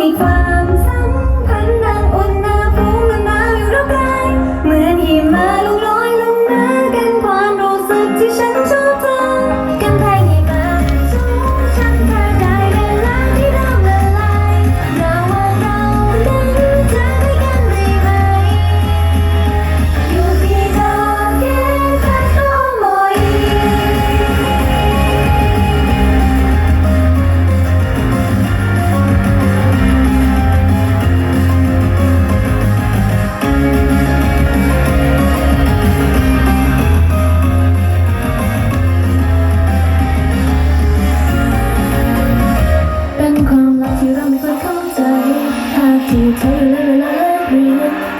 ในความ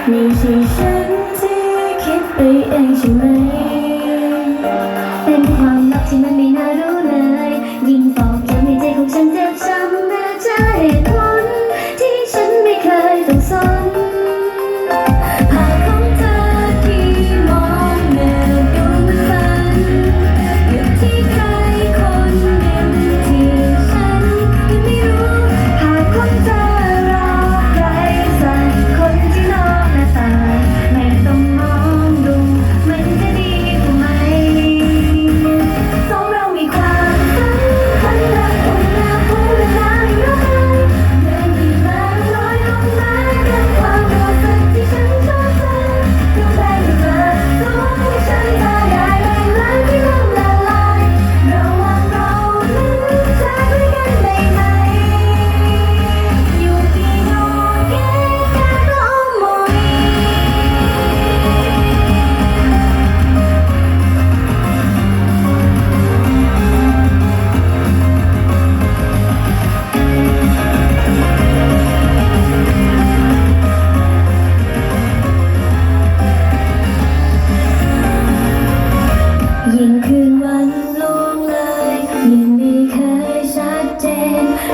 มีใช่ฉันที่คิดไปเองใช่ไหม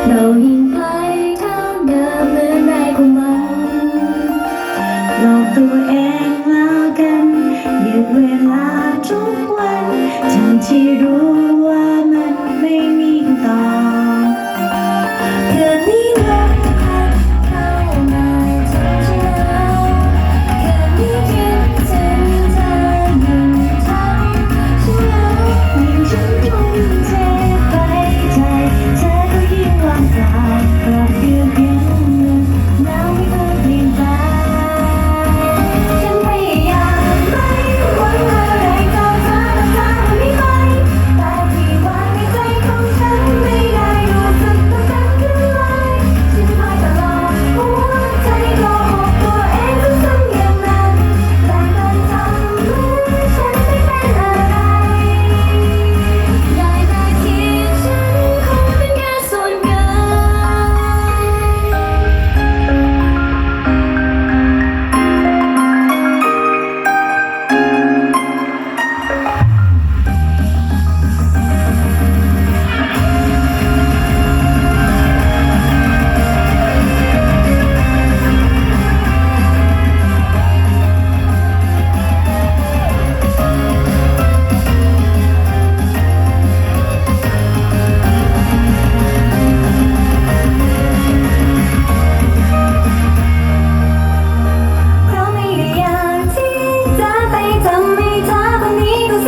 เรายิ่ไกลทาเดิมเหมือนไรกูมันหลอกตัวเองแล้วกันหยุดเวลาทุกวันทั้งที่รู้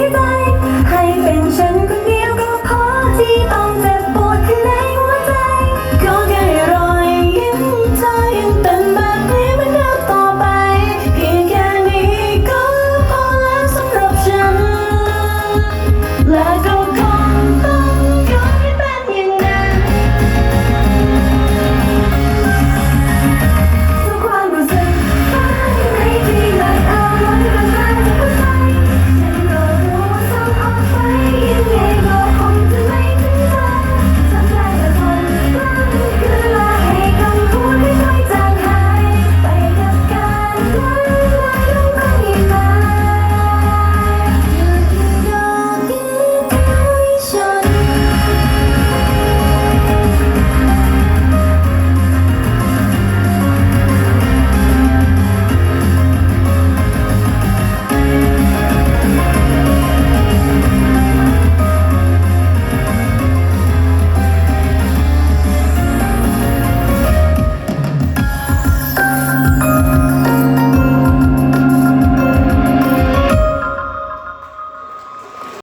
Bye.